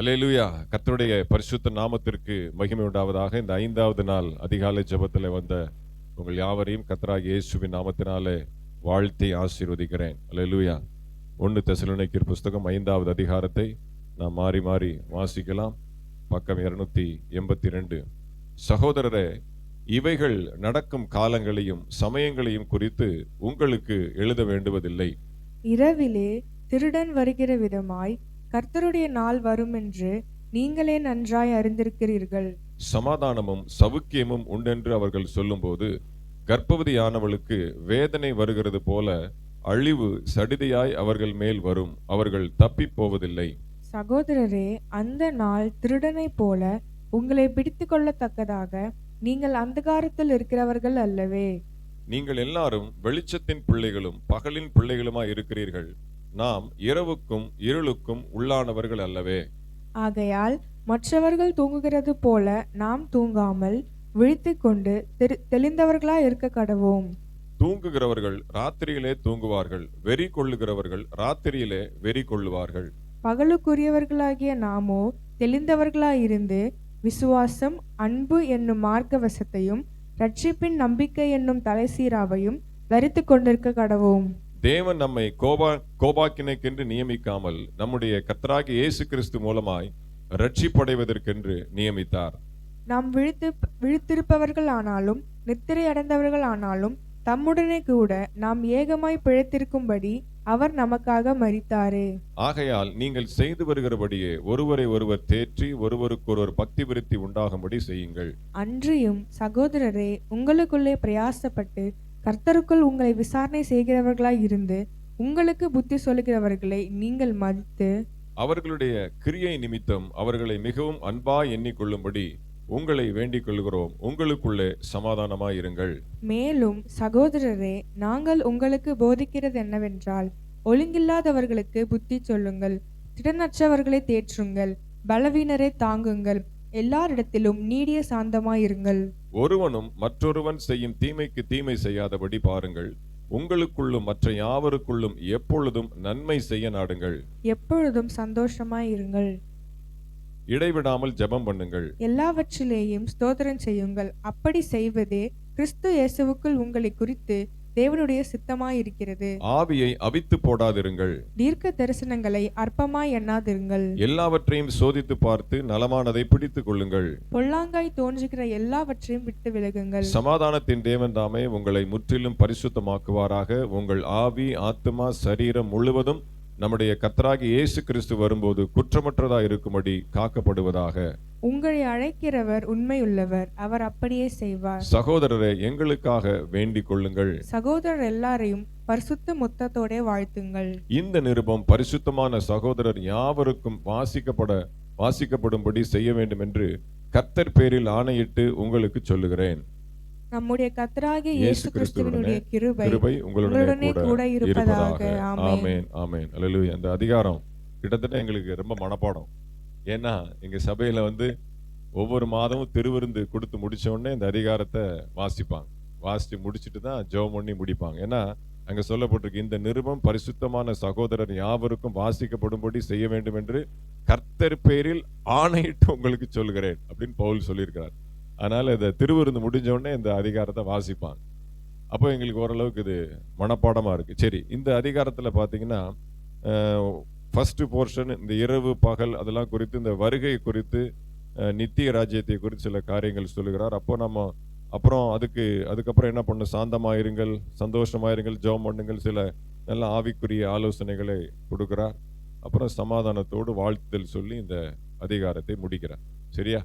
அல்லேலூயா. கத்தருடைய பரிசுத்த நாமத்திற்கு மகிமை உண்டாவதாக. இந்த ஐந்தாவது நாள் அதிகாலை ஜெபத்தில் வந்த உங்கள் யாவரையும் கத்தராக இயேசுவின் நாமத்தினாலே வாழ்த்தி ஆசீர்வதிக்கிறேன். அல்லேலூயா. ஒன்று தெசலோனிக்கர் புஸ்தகம் ஐந்தாவது அதிகாரத்தை நாம் மாறி மாறி வாசிக்கலாம். பக்கம் இருநூத்தி எண்பத்தி ரெண்டு சகோதரரே இவைகள் நடக்கும் காலங்களையும் சமயங்களையும் குறித்து உங்களுக்கு எழுத வேண்டுவதில்லை. இரவிலே திருடன் வருகிற விதமாய் கர்த்தருடைய நாள் வருமென்று நீங்களே நன்றாய் அறிந்திருக்கிறீர்கள். சமாதானமும் சவுக்கியமும் உண்டென்று அவர்கள் சொல்லும்போது கர்ப்பவதியானவளுக்கு வேதனை வருகிறது போல அழிவு சடிதியாய் அவர்கள் மேல் வரும் அவர்கள் தப்பிப் போவதில்லை. சகோதரரே அந்த நாள் திருடனைப் போல உங்களை பிடித்து கொள்ளத்தக்கதாக நீங்கள் அந்தகாரத்தில் இருக்கிறவர்கள் அல்லவே. நீங்கள் எல்லாரும் வெளிச்சத்தின் பிள்ளைகளும் பகலின் பிள்ளைகளுமாய் இருக்கிறீர்கள். நாம் இரவுக்கும் இருளுக்கும் உள்ளானவர்கள் அல்லவே. ஆகையால் மற்றவர்கள் தூங்குகிறது போல நாம் தூங்காமல் விழித்துக்கொண்டு தெரி தெளிந்தவர்களாய் இருக்க கடவோம். தூங்குகிறவர்கள் ராத்திரியிலே தூங்குவார்கள் வெறி கொள்ளுகிறவர்கள் ராத்திரியிலே வெறி கொள்ளுவார்கள். பகலுக்குரியவர்களாகிய நாமோ தெளிந்தவர்களாயிருந்து விசுவாசம் அன்பு என்னும் மார்க்கவசத்தையும் ரட்சிப்பின் நம்பிக்கை என்னும் தலைசீராவையும் தரித்து கொண்டிருக்க கடவோம். தேவன் நம்மை கோபா கோபாக்கினைக்கென்று நியமிக்காமல் நம்முடைய கர்த்தராகிய இயேசு கிறிஸ்து மூலமாய் ரட்சிப்படைவதற்கென்று நியமித்தார். நாம் விழித்து விழித்திருப்பவர்கள் ஆனாலும் நித்திரை அடைந்தவர்கள் ஆனாலும் தம்முடனே கூட நாம் ஏகமாய் பிழைத்திருக்கும்படி அவர் நமக்காக மரித்தாரே. ஆகையால் நீங்கள் செய்து வருகிறபடியே ஒருவரை ஒருவர் தேற்றி ஒருவருக்கொருவர் பக்தி விருத்தி உண்டாகும்படி செய்யுங்கள். அன்றியும் சகோதரரே உங்களுக்குள்ளே பிரயாசப்பட்டு கர்த்தருக்குள் உங்களை விசாரணை செய்கிறவர்களாய் இருந்து உங்களுக்கு புத்தி சொல்லுகிறவர்களை நீங்கள் மதித்து அவர்களுடைய கிரியை நிமித்தம் அவர்களை மிகவும் அன்பாய் எண்ணிக்கொள்ளும்படி உங்களை வேண்டிக் கொள்கிறோம் உங்களுக்குள்ளே சமாதானமாய் இருங்கள். மேலும் சகோதரரே நாங்கள் உங்களுக்கு போதிக்கிறது என்னவென்றால் ஒழுங்கில்லாதவர்களுக்கு புத்தி சொல்லுங்கள் திடனற்றவர்களை தேற்றுங்கள் பலவீனரை தாங்குங்கள் எல்லாரிடத்திலும் நீடிய சாந்தமாயிருங்கள் ஒருவனும் மற்றொருவன் செய்யும் தீமைக்கு தீமை செய்யாதபடி பாருங்கள். உங்களுக்குள்ளும் மற்ற யாவருக்குள்ளும் எப்பொழுதும் நன்மை செய்ய நாடுங்கள். எப்பொழுதும் சந்தோஷமாயிருங்கள் இடைவிடாமல் ஜெபம் பண்ணுங்கள். எல்லாவற்றிலேயும் ஸ்தோத்திரம் செய்யுங்கள். அப்படி செய்வதே கிறிஸ்து இயேசுவுக்குள் உங்களை குறித்து தேவனுடைய சித்தமாயிருக்கிறது. ஆவியை அவித்து போடாதிருங்கள். தீர்க்க தரிசனங்களை அற்பமாய் எண்ணாதிருங்கள். எல்லாவற்றையும் சோதித்து பார்த்து நலமானதை பிடித்துக் கொள்ளுங்கள். பொல்லாங்காய் தோன்றுகிற எல்லாவற்றையும் விட்டு விலகுங்கள். சமாதானத்தின் தேவன் தாமே உங்களை முற்றிலும் பரிசுத்தமாக்குவாராக. உங்கள் ஆவி ஆத்துமா சரீரம் முழுவதும் நம்முடைய கத்தராகி இயேசு கிறிஸ்து வரும்போது குற்றமற்றதா இருக்கும்படி காக்கப்படுவதாக. உங்களை அழைக்கிறவர் உண்மையுள்ளவர் அவர் அப்படியே செய்வார். சகோதரரை எங்களுக்காக வேண்டிக் கொள்ளுங்கள். சகோதரர் எல்லாரையும் பரிசுத்த முத்தத்தோட வாழ்த்துங்கள். இந்த நிருபம் பரிசுத்தமான சகோதரர் யாவருக்கும் வாசிக்கப்பட வாசிக்கப்படும்படி செய்ய வேண்டும் என்று கர்த்தர் பேரில் ஆணையிட்டு உங்களுக்கு சொல்லுகிறேன். நம்முடைய கத்தராகிய இயேசு கிறிஸ்துவினுடைய கிருபை உங்களுடனே கூட இருப்பதாக ஆமென். ஆமென். அல்லேலூயா அந்த அதிகாரம் கிட்டத்தட்ட எங்களுக்கு ரொம்ப மனப்பாடம். ஏன்னா எங்க சபையில வந்து ஒவ்வொரு மாதமும் திருவிருந்து கொடுத்து முடிச்ச உடனே இந்த அதிகாரத்தை வாசிப்பாங்க. வாசிச்சு முடிச்சிட்டு தான் ஜெபம் பண்ணி முடிப்பாங்க. ஏன்னா அங்க சொல்லப்பட்டிருக்கு இந்த நிருபம் பரிசுத்தமான சகோதரர் யாவருக்கும் வாசிக்கப்படும்படி செய்ய வேண்டும் என்று கர்த்தர் பேரில் ஆணையிட்டு உங்களுக்கு சொல்கிறேன் அப்படின்னு பவுல் சொல்லியிருக்கிறார். அதனால் இந்த திருவிருந்து முடிஞ்சோடனே இந்த அதிகாரத்தை வாசிப்பாங்க. அப்போ எங்களுக்கு ஓரளவுக்கு இது மனப்பாடமாக இருக்குது சரி இந்த அதிகாரத்தில் பார்த்தீங்கன்னா ஃபஸ்ட்டு போர்ஷன் இந்த இரவு பகல் அதெல்லாம் குறித்து இந்த வருகை குறித்து நித்திய ராஜ்யத்தை குறித்து சில காரியங்கள் சொல்லுகிறார். அப்போ நம்ம அப்புறம் அதுக்கு அதுக்கப்புறம் என்ன பண்ணும் சாந்தமாயிருங்கள் சந்தோஷமாயிருங்கள் ஜெபம் பண்ணுங்கள் சில நல்ல ஆவிக்குரிய ஆலோசனைகளை கொடுக்குறார். அப்புறம் சமாதானத்தோடு வாழ்த்துதல் சொல்லி இந்த அதிகாரத்தை முடிக்கிறார். சரியா?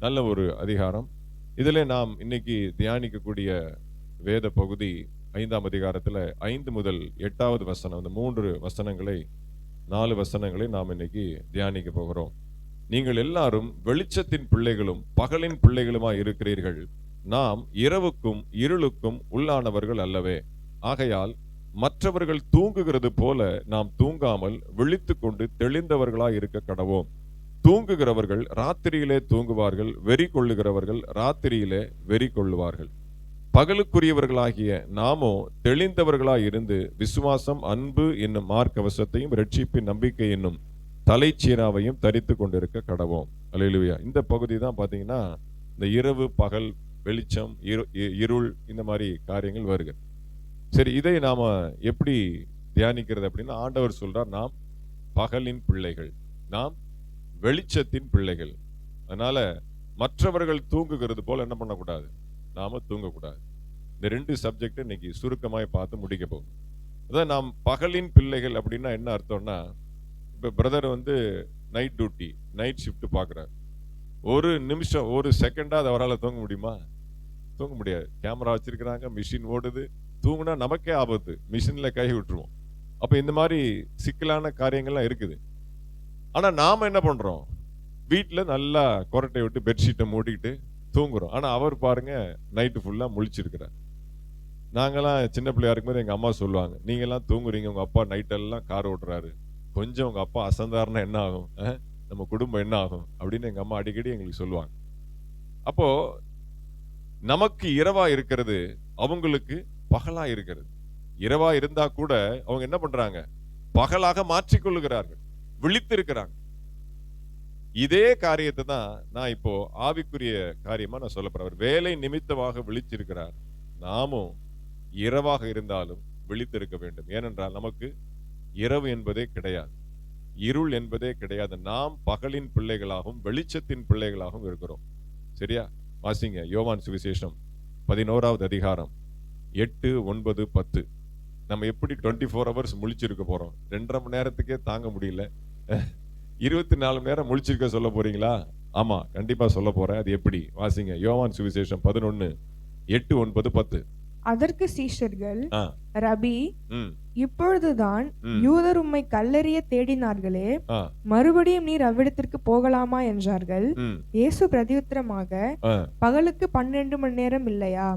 நல்ல ஒரு அதிகாரம். இதில் நாம் இன்னைக்கு தியானிக்கக்கூடிய வேத பகுதி ஐந்தாம் அதிகாரத்துல ஐந்து முதல் எட்டாவது வசனம் இந்த மூன்று வசனங்களை நாலு வசனங்களை நாம் இன்னைக்கு தியானிக்க போகிறோம். நீங்கள் எல்லாரும் வெளிச்சத்தின் பிள்ளைகளும் பகலின் பிள்ளைகளுமாய் இருக்கிறீர்கள். நாம் இரவுக்கும் இருளுக்கும் உள்ளானவர்கள் அல்லவே. ஆகையால் மற்றவர்கள் தூங்குகிறது போல நாம் தூங்காமல் விழித்துக்கொண்டு தெளிந்தவர்களாய் இருக்க கடவோம். தூங்குகிறவர்கள் ராத்திரியிலே தூங்குவார்கள் வெறி கொள்ளுகிறவர்கள் ராத்திரியிலே வெறி கொள்ளுவார்கள். பகலுக்குரியவர்களாகிய நாமோ தெளிந்தவர்களாய் இருந்து விசுவாசம் அன்பு என்னும் மார்க்கவசத்தையும் ரட்சிப்பின் நம்பிக்கை என்னும் தலைச்சீராவையும் தரித்து கொண்டிருக்க கடவோம். அல்லேலூயா. இந்த பகுதி தான் பார்த்தீங்கன்னா இந்த இரவு பகல் வெளிச்சம் இரு இருள் இந்த மாதிரி காரியங்கள் வருகிறது சரி இதை நாம எப்படி தியானிக்கிறது அப்படின்னா ஆண்டவர் சொல்றார் நாம் பகலின் பிள்ளைகள். நாம் வெளிச்சத்தின் பிள்ளைகள். அதனால் மற்றவர்கள் தூங்குகிறது போல் என்ன பண்ணக்கூடாது? நாம தூங்கக்கூடாது. இந்த ரெண்டு சப்ஜெக்டை இன்னைக்கு சுருக்கமாய் பார்த்து முடிக்க போகும் அதான் நாம் பகலின் பிள்ளைகள் அப்படின்னா என்ன அர்த்தம்னா இப்போ பிரதர் வந்து நைட் டியூட்டி நைட் ஷிஃப்ட் பார்க்குறாரு. ஒரு நிமிஷம் ஒரு செகண்டாக அதை அவரால் தூங்க முடியுமா? தூங்க முடியாது. கேமரா வச்சுருக்கிறாங்க மிஷின் ஓடுது. தூங்கினா நமக்கே ஆபத்து. மிஷினில் கை விட்டுருவோம். அப்போ இந்த மாதிரி சிக்கலான காரியங்கள்லாம் இருக்குது. ஆனால் நாம் என்ன பண்ணுறோம் வீட்டில் நல்லா கொரட்டை விட்டு பெட்ஷீட்டை மூடிக்கிட்டு தூங்குறோம். ஆனால் அவர் பாருங்க நைட்டு ஃபுல்லாக முழிச்சிருக்கிறார். நாங்களாம் சின்ன பிள்ளையா இருக்கும்போது எங்கள் அம்மா சொல்லுவாங்க நீங்கள்லாம் தூங்குறீங்க உங்கள் அப்பா நைட்டெல்லாம் கார் ஓட்டுறாரு. கொஞ்சம் உங்கள் அப்பா அசந்தாருன்னா என்ன ஆகும்? நம்ம குடும்பம் என்ன ஆகும்? அப்படின்னு எங்கள் அம்மா அடிக்கடி எங்களுக்கு சொல்லுவாங்க. அப்போது நமக்கு இரவாக இருக்கிறது அவங்களுக்கு பகலாக இருக்கிறது. இரவாக இருந்தால் கூட அவங்க என்ன பண்றாங்க? பகலாக மாற்றிக்கொள்ளுகிறார்கள். விழித்திருக்கிறாங்க. இதே காரியத்தை தான் நான் இப்போ ஆவிக்குரிய காரியமா நான் சொல்ல போறேன். அவர் வேலை நிமித்தமாக விழிச்சிருக்கிறார் நாமும் இரவாக இருந்தாலும் விழித்திருக்க வேண்டும். ஏனென்றால் நமக்கு இரவு என்பதே கிடையாது. இருள் என்பதே கிடையாது. நாம் பகலின் பிள்ளைகளாகவும் வெளிச்சத்தின் பிள்ளைகளாகவும் இருக்கிறோம். சரியா? வாசிங்க. யோவான் சுவிசேஷம் பதினோராவது அதிகாரம் எட்டு ஒன்பது பத்து. நம்ம எப்படி டுவெண்ட்டி ஃபோர் ஹவர்ஸ் முழிச்சிருக்க போறோம்? ரெண்டரை மணி நேரத்துக்கே தாங்க முடியல. இருபத்தி நாலு மணி நேரம் முழிச்சிருக்க சொல்ல போறீங்களா? ஆமா கண்டிப்பா சொல்ல போறேன். அது எப்படி? வாசிங்க. யோவான் சுவிசேஷம் பதினொன்னு எட்டு ஒன்பது பத்து. அதற்கு சீஷர்கள் ரபி இப்பொழுதுதான் யூதர் உம்மை கல்லெறிய தேடினார்களே மறுபடியும் நீர் அவ்விடத்திற்கு போகலாமா என்றார்கள். இயேசு பிரதியுத்தரமாக பகலுக்கு பன்னெண்டு மணி நேரம் இல்லையா?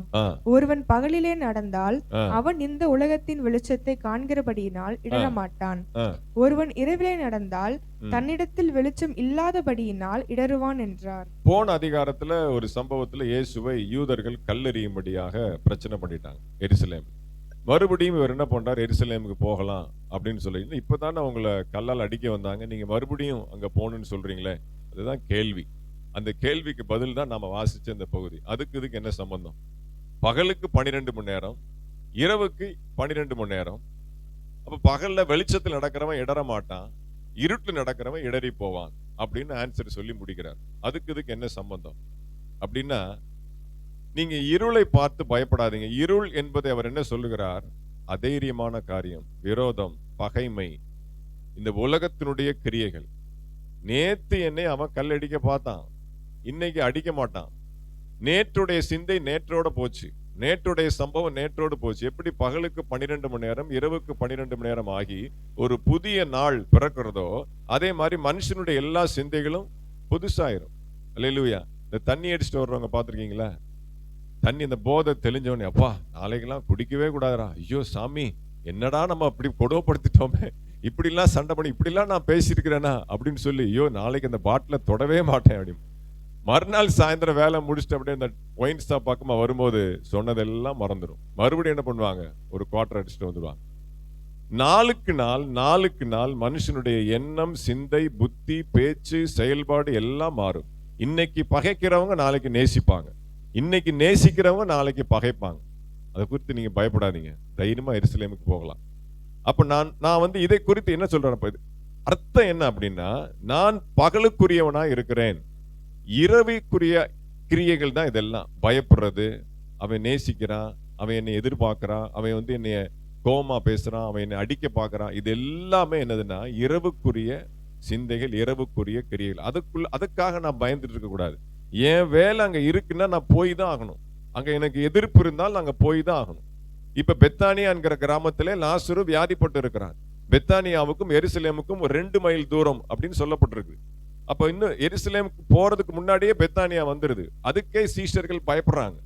ஒருவன் பகலிலே நடந்தால் அவன் இந்த உலகத்தின் வெளிச்சத்தை காண்கிறபடியினால் இடரமாட்டான் ஒருவன் இரவிலே நடந்தால். தன்னிடத்தில் வெளிச்சம் இல்லாதபடியினால் இடறுவான் என்றார். போன அதிகாரத்துல ஒரு சம்பவத்துல இயேசுவை யூதர்கள் கல்லெறியும்படியாக பிரச்சனை பண்ணிட்டாங்க எருசலேம். மறுபடியும் இவர் என்ன பண்ணுறார் எருசலேமுக்கு போகலாம் அப்படின்னு சொல்லி. இப்பதானே அவங்கள கல்லால் அடிக்க வந்தாங்க. நீங்கள் மறுபடியும் அங்கே போகணுன்னு சொல்கிறீங்களே அதுதான் கேள்வி. அந்த கேள்விக்கு பதில் தான் நம்ம வாசித்த இந்த பகுதி. அதுக்கு இதுக்கு என்ன சம்பந்தம்? பகலுக்கு பன்னிரெண்டு மணி நேரம் இரவுக்கு பன்னிரெண்டு மணி நேரம். அப்போ பகலில் வெளிச்சத்தில் நடக்கிறவன் இடற மாட்டான். இருட்டில் நடக்கிறவன் இடறி போவான் அப்படின்னு ஆன்சர் சொல்லி முடிக்கிறார். அதுக்கு இதுக்கு என்ன சம்பந்தம்? அப்படின்னா நீங்க இருளை பார்த்து பயப்படாதீங்க. இருள் என்பதை அவர் என்ன சொல்லுகிறார்? அதைரியமான காரியம் விரோதம் பகைமை. இந்த உலகத்தினுடைய கிரியைகள். நேத்து என்னை அவன் கல்லடிக்க பார்த்தான். இன்னைக்கு அடிக்க மாட்டான். நேற்றுடைய சிந்தை நேற்றோட போச்சு. நேற்றுடைய சம்பவம் நேற்றோடு போச்சு. எப்படி பகலுக்கு பன்னிரெண்டு மணி நேரம் இரவுக்கு பன்னிரெண்டு மணி நேரம் ஆகி ஒரு புதிய நாள் பிறக்கிறதோ அதே மாதிரி மனுஷனுடைய எல்லா சிந்தைகளும் புதுசாயிரும். இல்லையா இந்த தண்ணி அடிச்சுட்டு வர்றவங்க பார்த்துருக்கீங்களா? தண்ணி இந்த போதை தெளிஞ்சவனே அப்பா நாளைக்கெல்லாம் குடிக்கவே கூடாதுடா. ஐயோ சாமி என்னடா நம்ம அப்படி கொடுவப்படுத்திட்டோமே இப்படிலாம் சண்டை பண்ணி இப்படிலாம் நான் பேசியிருக்கிறேனா? அப்படின்னு சொல்லி ஐயோ நாளைக்கு அந்த பாட்டில தொடவே மாட்டேன் அப்படின்னு. மறுநாள் சாயந்தரம் வேலை முடிச்சுட்டு அப்படியே அந்த ஒயின் ஸ்டாப் பக்கமாக வரும்போது சொன்னதெல்லாம் மறந்துடும். மறுபடியும் என்ன பண்ணுவாங்க? ஒரு குவார்டர் அடிச்சுட்டு வந்துடுவாங்க நாளுக்கு நாள் நாளுக்கு நாள் மனுஷனுடைய எண்ணம் சிந்தை புத்தி பேச்சு செயல்பாடு எல்லாம் மாறும். இன்னைக்கு பகைக்கிறவங்க நாளைக்கு நேசிப்பாங்க. இன்னைக்கு நேசிக்கிறவங்க நாளைக்கு பகைப்பாங்க. அதை குறித்து நீங்கள் பயப்படாதீங்க. தைரியமாக எருசலேமுக்கு போகலாம். அப்போ நான் நான் வந்து இதை குறித்து என்ன சொல்கிறேன் இப்போ இது அர்த்தம் என்ன அப்படின்னா நான் பகலுக்குரியவனாக இருக்கிறேன். இரவிக்குரிய கிரியைகள் தான் இதெல்லாம். பயப்படுறது அவன் நேசிக்கிறான் அவன் என்னை எதிர்பார்க்குறான் அவன் வந்து என்னைய கோமா பேசுகிறான் அவன் என்னை அடிக்க பார்க்குறான். இது எல்லாமே என்னதுன்னா இரவுக்குரிய சிந்தைகள் இரவுக்குரிய கிரியைகள். அதுக்குள்ள அதுக்காக நான் பயந்துட்டு இருக்கக்கூடாது. என் வேலை அங்கே இருக்குன்னா நான் போய் தான் ஆகணும். அங்கே எனக்கு எதிர்ப்பு இருந்தால் நாங்கள் போய் தான் ஆகணும். இப்போ பெத்தானியாங்கிற கிராமத்தில் கிராமத்திலே லாசுரு வியாதிப்பட்டு இருக்கிறான் பெத்தானியாவுக்கும் எருசலேமுக்கும் ஒரு ரெண்டு மைல் தூரம் அப்படின்னு சொல்லப்பட்டிருக்கு. அப்போ இன்னும் எருசலேமுக்கு போகிறதுக்கு முன்னாடியே பெத்தானியா வந்துடுது அதுக்கே சீஷர்கள் பயப்படுறாங்க.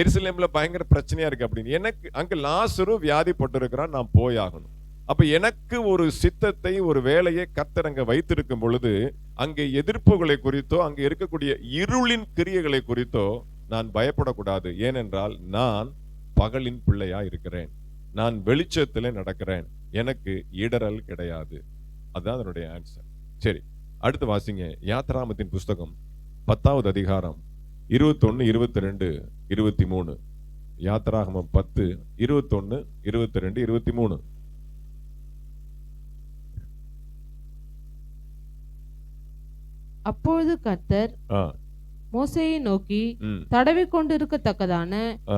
எருசலேமில் பயங்கர பிரச்சனையாக இருக்குது அப்படின்னு. எனக்கு அங்கே லாசுரு வியாதிப்பட்டு இருக்கிறான் நான் போய் ஆகணும். அப்ப எனக்கு ஒரு சித்தத்தை ஒரு வேலையை கத்தர் அங்க வைத்திருக்கும் பொழுது அங்கே எதிர்ப்புகளை குறித்தோ அங்கே இருக்கக்கூடிய இருளின் கிரியைகளை குறித்தோ நான் பயப்படக்கூடாது. ஏனென்றால் நான் பகலின் பிள்ளையா இருக்கிறேன். நான் வெளிச்சத்தில் நடக்கிறேன். எனக்கு இடரல் கிடையாது. அதுதான் அதனுடைய ஆன்சர் சரி அடுத்து வாசிங்க. யாத்ராமத்தின் புஸ்தகம் பத்தாவது அதிகாரம் இருபத்தொன்று இருபத்தி ரெண்டு இருபத்தி மூணு யாத்ராகமம் பத்து இருபத்தொன்று இருபத்தி ரெண்டு இருபத்தி மூணு அப்பொழுது கர்த்தர் மோசேயை நோக்கி தடவி கொண்டிருக்கத்தக்கதான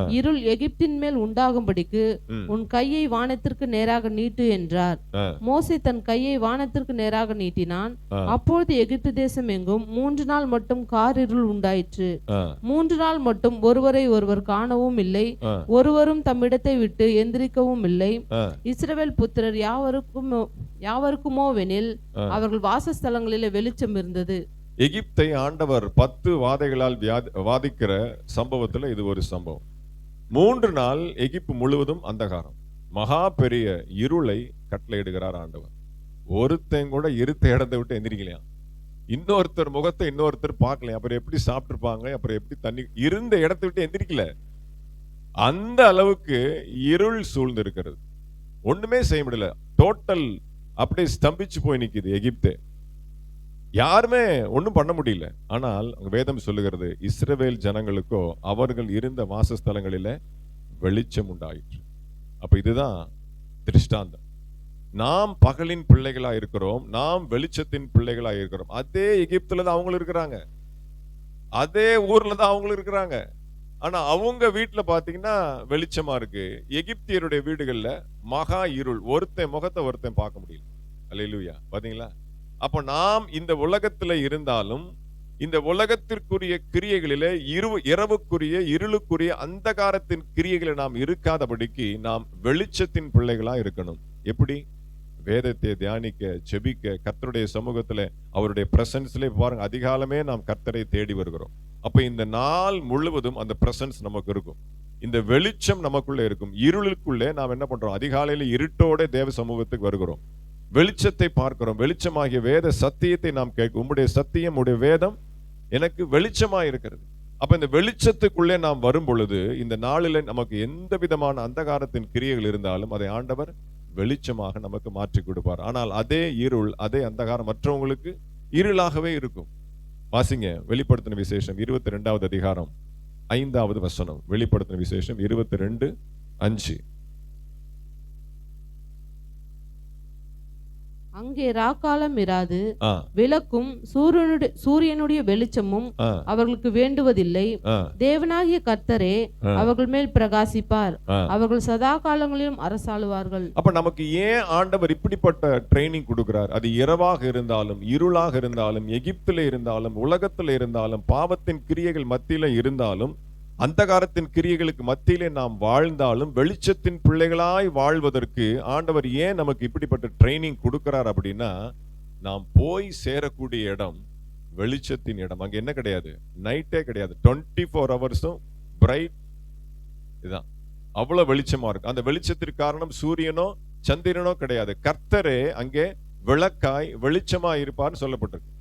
இருள் எகிப்தின் மேல் உண்டாகும்படிக்கு உன் கையை வானத்திற்கு நேராக நீட்டு என்றார். மோசே தன் கையை வானத்திற்கு நேராக நீட்டினான். அப்பொழுது எகிப்து தேசம் எங்கும் மூன்று நாள் மட்டும் காரிருள் உண்டாயிற்று. ஆ. மூன்று நாள் மட்டும் ஒருவரை ஒருவர் காணவும் இல்லை. ஒருவரும் தம்மிடத்தை விட்டு எந்திரிக்கவும் இல்லை. இஸ்ரவேல் புத்திரர் யாவருக்குமோ யாவருக்குமோவெனில். அவர்கள் வாசஸ்தலங்களிலே வெளிச்சம் இருந்தது. எகிப்தை ஆண்டவர் பத்து வாதைகளால் வியாதி வாதிக்கிற சம்பவத்துல இது ஒரு சம்பவம். மூன்று நாள் எகிப்து முழுவதும் அந்தகாரம். மகா பெரிய இருளை கட்டளையிடுகிறார் ஆண்டவர். ஒருத்தன் கூட இருத்த இடத்தை விட்டு எந்திரிக்கலையாம் இன்னொருத்தர் முகத்தை இன்னொருத்தர் பார்க்கலையா? அப்புறம் எப்படி சாப்பிட்டுருப்பாங்க? அப்புறம் எப்படி தண்ணி இருந்த இடத்தை விட்டு எந்திரிக்கல. அந்த அளவுக்கு இருள் சூழ்ந்து இருக்கிறது ஒண்ணுமே செய்ய முடியல. டோட்டல் அப்படியே ஸ்தம்பிச்சு போய் நிற்கிது எகிப்து. யாருமே ஒன்றும் பண்ண முடியல. ஆனால் வேதம் சொல்லுகிறது இஸ்ரவேல் ஜனங்களுக்கோ அவர்கள் இருந்த வாசஸ்தலங்களில் வெளிச்சம் உண்டாயிற்று. அப்போ இதுதான் திருஷ்டாந்தம். நாம் பகலின் பிள்ளைகளாக இருக்கிறோம் நாம் வெளிச்சத்தின் பிள்ளைகளாக இருக்கிறோம். அதே எகிப்துல தான் அவங்களும் இருக்கிறாங்க. அதே ஊரில் தான் அவங்களும் இருக்கிறாங்க. ஆனால் அவங்க வீட்டில் பார்த்தீங்கன்னா வெளிச்சமாக இருக்குது எகிப்தியருடைய வீடுகளில் மகா இருள் ஒருத்தன் முகத்தை ஒருத்தன் பார்க்க முடியல. அல்லேலூயா. பார்த்தீங்களா அப்போ நாம் இந்த உலகத்துல இருந்தாலும் இந்த உலகத்திற்குரிய கிரியைகளிலே இரு இரவுக்குரிய இருளுக்குரிய அந்தகாரத்தின் கிரியைகளை நாம் இருக்காதபடிக்கு நாம் வெளிச்சத்தின் பிள்ளைகளா இருக்கணும். எப்படி? வேதத்தை தியானிக்க செபிக்க கர்த்தருடைய சமூகத்துல அவருடைய பிரசன்ஸ்லே பாருங்க அதிகாலமே நாம் கர்த்தரை தேடி வருகிறோம். அப்ப இந்த நாள் முழுவதும் அந்த பிரசன்ஸ் நமக்கு இருக்கும். இந்த வெளிச்சம் நமக்குள்ள இருக்கும். இருளுக்குள்ளே நாம் என்ன பண்றோம்? அதிகாலையில இருட்டோட தேவ சமூகத்துக்கு வருகிறோம். வெளிச்சத்தை பார்க்கிறோம். வெளிச்சமாகிய வேத சத்தியத்தை நாம் கேட்கும் உம்முடைய சத்தியம் உடைய வேதம் எனக்கு வெளிச்சமா இருக்கிறது. அப்ப இந்த வெளிச்சத்துக்குள்ளே நாம் வரும் பொழுது இந்த நாளில நமக்கு எந்த விதமான அந்தகாரத்தின் கிரியைகள் இருந்தாலும் அதை ஆண்டவர் வெளிச்சமாக நமக்கு மாற்றி கொடுப்பார். ஆனால் அதே இருள் அதே அந்தகாரம் மற்றவங்களுக்கு இருளாகவே இருக்கும். வாசிங்க வெளிப்படுத்தின விசேஷம் இருபத்தி ரெண்டாவது அதிகாரம் ஐந்தாவது வசனம். வெளிப்படுத்தின விசேஷம் இருபத்தி ரெண்டு அஞ்சு. அங்கே ராக்காலம் இராது. விளக்கும் சூரியனுடைய சூரியனுடைய வெளிச்சமும் அவர்களுக்கு வேண்டுவதில்லை. தேவனாகிய கர்த்தரே. அவர்கள் மேல் பிரகாசிப்பார். அவர்கள் சதா காலங்களிலும் அரசாளுவார்கள். அப்ப நமக்கு ஏன் ஆண்டவர் இப்படிப்பட்ட ட்ரைனிங் கொடுக்கிறார்? அது இரவாக இருந்தாலும் இருளாக இருந்தாலும் எகிப்துல இருந்தாலும் உலகத்துல இருந்தாலும் பாவத்தின் கிரியைகள் மத்தியில இருந்தாலும் அந்தகாரத்தின் கிரியைகளுக்கு மத்தியிலே நாம் வாழ்ந்தாலும் வெளிச்சத்தின் பிள்ளைகளாய் வாழ்வதற்கு ஆண்டவர் ஏன் நமக்கு இப்படிப்பட்ட ட்ரைனிங் கொடுக்கிறார் அப்படின்னா நாம் போய் சேரக்கூடிய இடம் வெளிச்சத்தின் இடம். அங்கே என்ன கிடையாது? நைட்டே கிடையாது. டுவெண்ட்டி ஃபோர் ஹவர்ஸும் பிரைட் இதுதான் அவ்வளோ வெளிச்சமாக இருக்கும் அந்த வெளிச்சத்திற்கு காரணம் சூரியனோ சந்திரனோ கிடையாது. கர்த்தரே அங்கே விளக்காய் வெளிச்சமாக இருப்பார்னு சொல்லப்பட்டிருக்கு.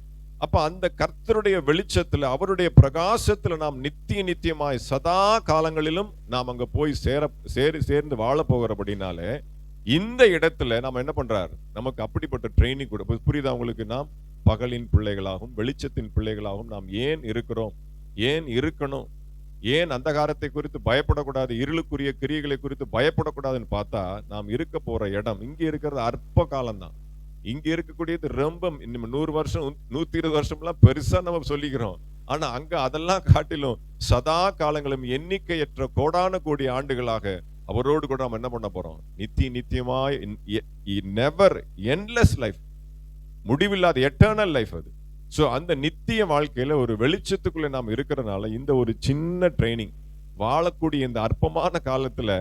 அப்ப அந்த கர்த்தருடைய வெளிச்சத்துல அவருடைய பிரகாசத்துல நாம் நித்திய நித்தியமாய் சதா காலங்களிலும் நாம் அங்க போய் சேர சேரி சேர்ந்து வாழ போகிறபடினாலே இந்த இடத்துல நாம் என்ன பண்றார்? நமக்கு அப்படிப்பட்ட ட்ரைனிங் கொடு புரியுதா உங்களுக்கு? நாம் பகலின் பிள்ளைகளாகவும் வெளிச்சத்தின் பிள்ளைகளாகவும் நாம் ஏன் இருக்கிறோம்? ஏன் இருக்கணும்? ஏன் அந்தகாரத்தை குறித்து பயப்படக்கூடாது? இருளுக்குரிய கிரியைகளை குறித்து பயப்படக்கூடாதுன்னு பார்த்தா நாம் இருக்க போற இடம் இங்கே இருக்கிறது அற்ப காலம்தான் இங்க இருக்கக்கூடியது ரொம்ப இன்னும் நூறு வருஷம் நூத்தி இருபது வருஷம்லாம் பெருசா நம்ம சொல்லிக்கிறோம். ஆனா அங்க அதெல்லாம் காட்டிலும் சதா காலங்களும் எண்ணிக்கையற்ற கோடான கோடி ஆண்டுகளாக அவரோடு கூட நம்ம என்ன பண்ண போறோம்? நித்தி நித்தியமா நெவர் என்லெஸ் லைஃப் முடிவில்லாத எட்டர்னல் லைஃப் அது. ஸோ அந்த நித்திய வாழ்க்கையில ஒரு வெளிச்சத்துக்குள்ள நாம் இருக்கிறதுனால இந்த ஒரு சின்ன ட்ரைனிங் வாழக்கூடிய இந்த அற்பமான காலத்துல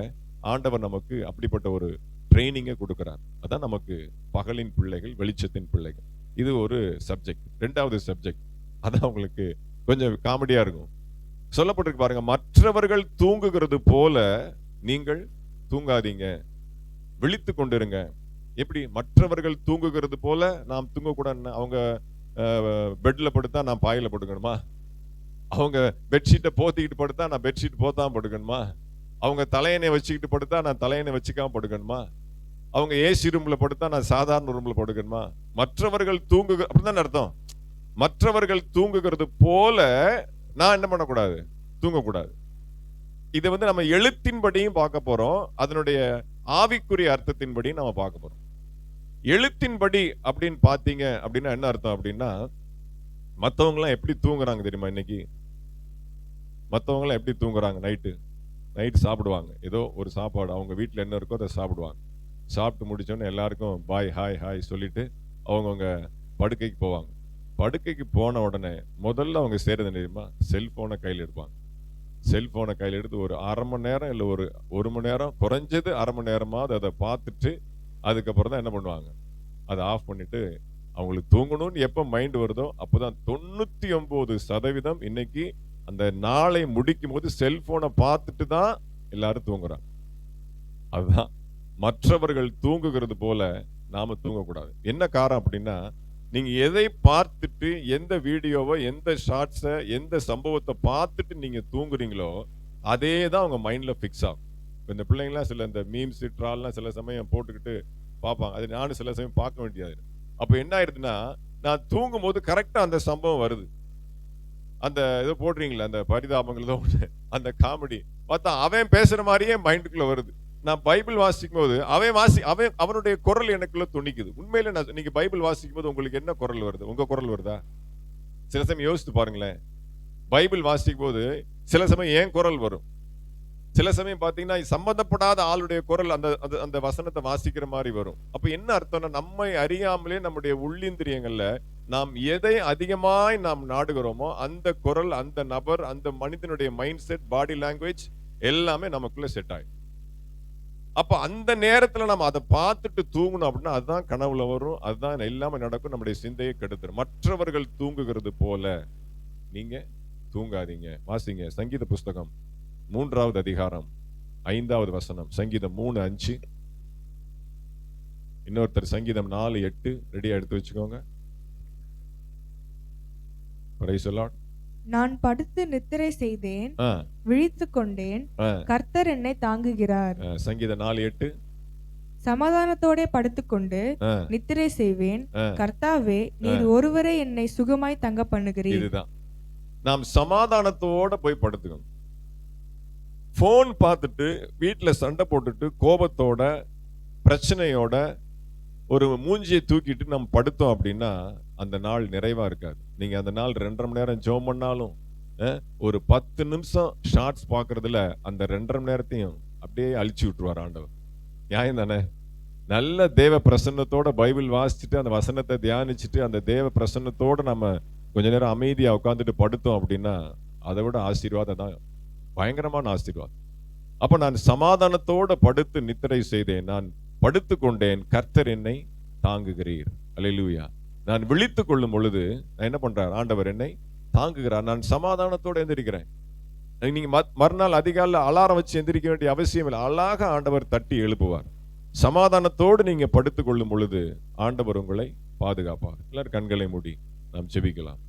ஆண்டவர் நமக்கு அப்படிப்பட்ட ஒரு ட்ரைனிங்கை கொடுக்குறார் அதான் நமக்கு பகலின் பிள்ளைகள் வெளிச்சத்தின் பிள்ளைகள். இது ஒரு சப்ஜெக்ட் ரெண்டாவது சப்ஜெக்ட் அதான் உங்களுக்கு கொஞ்சம் காமெடியாக இருக்கும். சொல்லப்பட்டிருக்கு பாருங்க மற்றவர்கள் தூங்குகிறது போல நீங்கள் தூங்காதீங்க. விழித்து கொண்டிருங்க. எப்படி? மற்றவர்கள் தூங்குகிறது போல நாம் தூங்கக்கூடாது அவங்க பெட்டில் படுத்தா நான் பாயில் படுக்கணுமா? அவங்க பெட்ஷீட்டை போத்திக்கிட்டு படுத்தா நான் பெட்ஷீட் போத்தான் படுக்கணுமா? அவங்க தலையணை வச்சுக்கிட்டு படுத்தா நான் தலையணை வச்சுக்காம படுக்கணுமா? அவங்க ஏசி ரூம்ல படுத்தா நான் சாதாரண ரூம்ல படுக்கணுமா? மற்றவர்கள் தூங்குக அப்படிதான் அர்த்தம். மற்றவர்கள் தூங்குகிறது போல நான் என்ன பண்ணக்கூடாது? தூங்கக்கூடாது. இதை வந்து நம்ம எழுத்தின்படியும் பார்க்க போறோம். அதனுடைய ஆவிக்குரிய அர்த்தத்தின்படியும் நம்ம பார்க்க போறோம். எழுத்தின்படி அப்படின்னு பார்த்தீங்க அப்படின்னா என்ன அர்த்தம் அப்படின்னா மற்றவங்களாம் எப்படி தூங்குறாங்க தெரியுமா இன்னைக்கு? மற்றவங்களாம் எப்படி தூங்குறாங்க? நைட்டு. நைட்டு சாப்பிடுவாங்க. ஏதோ ஒரு சாப்பாடு. அவங்க வீட்டில் என்ன இருக்கோ அதை சாப்பிடுவாங்க. சாப்பிட்டு முடிச்சோன்னே எல்லாருக்கும் பாய் ஹாய் ஹாய் சொல்லிட்டு அவங்கவுங்க படுக்கைக்கு போவாங்க. படுக்கைக்கு போன உடனே முதல்ல அவங்க செய்கிறது தெரியுமா? செல்ஃபோனை கையில் எடுப்பாங்க. செல்ஃபோனை கையில் எடுத்து ஒரு அரை மணி நேரம் இல்லை ஒரு ஒரு மணி நேரம் குறைஞ்சது அரை மணி நேரமாவது அதை பார்த்துட்டு அதுக்கப்புறம் தான் என்ன பண்ணுவாங்க? அதை ஆஃப் பண்ணிவிட்டு அவங்களுக்கு தூங்கணும்னு எப்போ மைண்டு வருதோ அப்போ தான் தொண்ணூற்றி ஒம்பது சதவீதம் இன்னைக்கு அந்த நாளை முடிக்கும் போது செல்ஃபோனை பார்த்துட்டு தான் எல்லாரும் தூங்குறாங்க. அதுதான் மற்றவர்கள் தூங்குகிறது போல நாம தூங்கக்கூடாது. என்ன காரணம் அப்படின்னா நீங்க எதை பார்த்துட்டு எந்த வீடியோவை எந்த ஷார்ட்ஸை எந்த சம்பவத்தை பார்த்துட்டு நீங்க தூங்குறீங்களோ அதே தான் உங்க மைண்ட்ல ஃபிக்ஸ் ஆகும். இப்போ இந்த பிள்ளைங்களாம் சில இந்த மீம்ஸ் ட்ரால்லாம் சில சமயம் போட்டுக்கிட்டு பார்ப்பாங்க. அது நானும் சில சமயம் பார்க்க வேண்டியது. அப்போ என்ன ஆயிடுதுன்னா நான் தூங்கும் போது கரெக்டாக அந்த சம்பவம் வருது. அந்த இதை போடுறீங்களா அந்த பரிதாபங்கள் ஏதோ ஒன்று அந்த காமெடி பார்த்தா அவன் பேசுகிற மாதிரியே மைண்டுக்குள்ளே வருது. நான் பைபிள் வாசிக்கும் போது அவன் வாசி அவன் அவனுடைய குரல் எனக்குள்ள துணிக்குது. உண்மையில நான் நீங்க பைபிள் வாசிக்கும் போது உங்களுக்கு என்ன குரல் வருது? உங்க குரல் வருதா? சில சமயம் யோசித்து பாருங்களேன். பைபிள் வாசிக்கும் போது சில சமயம் ஏன் குரல் வரும்? சில சமயம் பாத்தீங்கன்னா சம்பந்தப்படாத ஆளுடைய குரல் அந்த அந்த அந்த வசனத்தை வாசிக்கிற மாதிரி வரும். அப்போ என்ன அர்த்தம்னா நம்மை அறியாமலே நம்முடைய உள்ளிந்திரியங்களில் நாம் எதை அதிகமாய் நாம் நாடுகிறோமோ அந்த குரல் அந்த நபர் அந்த மனிதனுடைய மைண்ட் செட் பாடி லாங்குவேஜ் எல்லாமே நமக்குள்ள செட் ஆகிடும் அப்போ அந்த நேரத்தில் நம்ம அதை பார்த்துட்டு தூங்கணும் அப்படின்னா அதுதான் கனவுல வரும். அதுதான் எல்லாமே நடக்கும். நம்முடைய சிந்தையை கெடுத்துரும். மற்றவர்கள் தூங்குகிறது போல நீங்க தூங்காதீங்க. வாசிங்க. சங்கீத புஸ்தகம் மூன்றாவது அதிகாரம் ஐந்தாவது வசனம். சங்கீதம் மூணு அஞ்சு. இன்னொருத்தர் சங்கீதம் நாலு எட்டு. ரெடியாக எடுத்து வச்சுக்கோங்க. Praise the நான் படுத்து நித்திரை செய்தேன் ஆ, விழித்துக் கொண்டேன் கர்த்தர் என்னை தாங்குகிறார். ஆ, சங்கீதம் நாலு எட்டு. சமாதானத்தோடே படுத்துக்கொண்டு நித்திரை செய்வேன். கர்த்தாவே நீர் ஒருவரே என்னை சுகமாய் தங்க பண்ணுகிறீர். இதுதான். நாம் சமாதானத்தோட போய் படுத்துக்கணும். ஃபோன் பார்த்துட்டு வீட்டில் சண்டை போட்டுட்டு கோபத்தோட பிரச்சனையோட ஒரு மூஞ்சியை தூக்கிட்டு நம்ம படுத்தோம் அப்படின்னா அந்த நாள் நிறைவா இருக்காது. நீங்க அந்த நாள் ரெண்டரை மணி நேரம் ஜோம் பண்ணாலும் ஒரு பத்து நிமிஷம் ஷார்ட்ஸ் பார்க்குறதுல அந்த ரெண்டரை மணி நேரத்தையும் அப்படியே அழிச்சு விட்டுருவார் ஆண்டவர். நியாயம் தானே? நல்ல தேவ பிரசன்னத்தோட பைபிள் வாசிச்சுட்டு அந்த வசனத்தை தியானிச்சுட்டு அந்த தேவ பிரசன்னத்தோட நம்ம கொஞ்ச நேரம் அமைதியா உட்காந்துட்டு படுத்தோம் அப்படின்னா அதை விட ஆசீர்வாதம் தான் பயங்கரமான ஆசீர்வாதம். அப்போ நான் சமாதானத்தோட படுத்து நித்திரை செய்தேன் நான் படுத்து கொண்டேன் கர்த்தர் என்னை தாங்குகிறீர். அல்லேலூயா நான் விழித்துக் கொள்ளும் பொழுது நான் என்ன பண்றார் ஆண்டவர் என்னை தாங்குகிறார். நான் சமாதானத்தோடு எந்திரிக்கிறேன். நீங்க மறுநாள் அதிகாலில் அலாரம் வச்சு எந்திரிக்க வேண்டிய அவசியம் இல்லை. அழகாக ஆண்டவர் தட்டி எழுப்புவார். சமாதானத்தோடு நீங்க படுத்துக் கொள்ளும் பொழுது ஆண்டவர் உங்களை பாதுகாப்பார். எல்லாரும் கண்களை மூடி நாம் ஜெபிக்கலாம்.